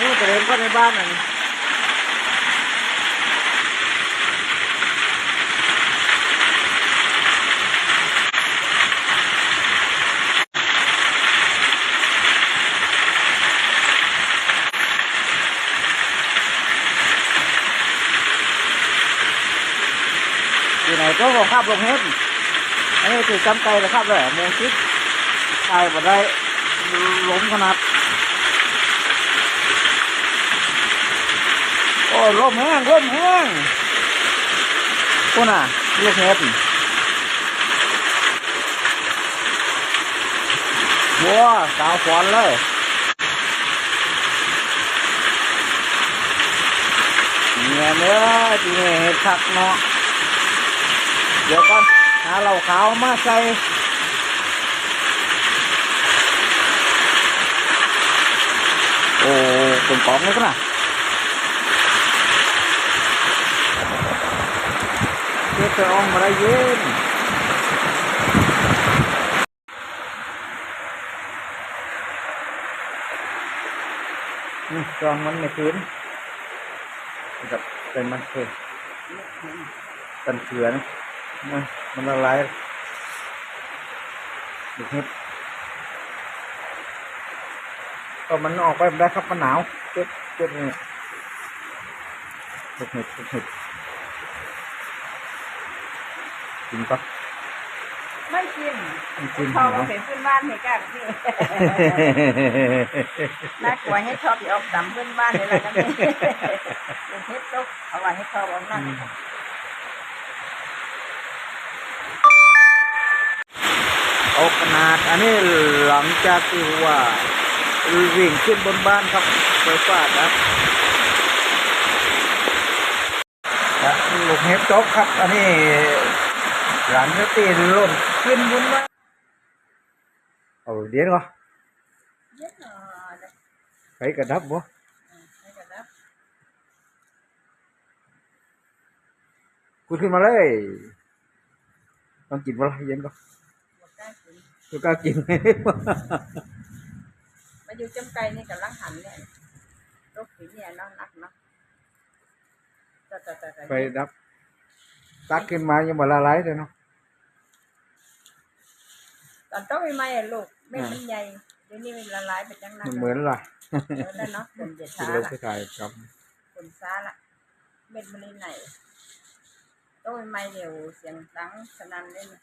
กระเด็นเข้าในบ้านนั่นอยู่ไหนก็ของขับลงเฮ็ดอันนี้คือจำไกลเลยครับเลยโมงชิดตายบ่ได้ล้มขนาด โอ้ ยลมแห้งลมแห้งคุณน่ะลูกเห็ดบัวสาวฝอนเลยเนี่ยเนื้อจีเนี่ยเห็ดคักเนาะเดี๋ยวก่อนหาเหล้าขาวมาใส่โอ้เป็นปองเลยก็นะ เก็บไปองมาได้เย็นนี่จองมันในพื้นกับเป็นมันเคือกันเขือนะมันมันละลายดูเห็ดก็มันออกไปไม่ได้ครับมันหนาวเจ็บเจ็บเนี่ยลูเห็ดลูเห็ด กินปะไม่กินไม่กินพอเหรมาอเป็นเพื่อนบ้านให้กันนี่น่ากลัวให้ชอบอย่าออกดำเพื่อนบ้านเลยละกันนี่เป็นเฮ็ดตกเอาไว้ให้เขาเอานั่นเอาขนาดอันนี้หลังจากที่ว่าวิ่งขึ้นบนบ้านครับไฟฟ้าดับและลูกเห็บตกครับ อันนี้ หลังจากที่หล่นขึ้นบนบ้านเอาเดี๋ยวก่อนเย็ดหน่อยไฟกระดับบ่ให้กันนะคุณขึ้นมาเลยต้องกินเวลาเย็นก่อนหมดได้กินกูกล้ากินมาอยู่จำไก่นี่กับลังหันเนี่ย ตกสีเนี่ยเนาะนักเนาะแต่แต่แต่แต่ไฟดับตักขึ้นมายังมาละลายเลยเนาะตอนต้องไม่ไหมอะลูกเม็ดมันใหญ่เดี๋ยวนี้มันละลายไปจังนั้นมันเหมือนอะไรเหมือนแล้วเนาะเป็นเจ็ดที่ช้าเราละไปถ่ายกับคนซ้าละเม็ดมันเลยไหนต้องไม่เดี๋ยวเสียงดังสนั่นเลยนะ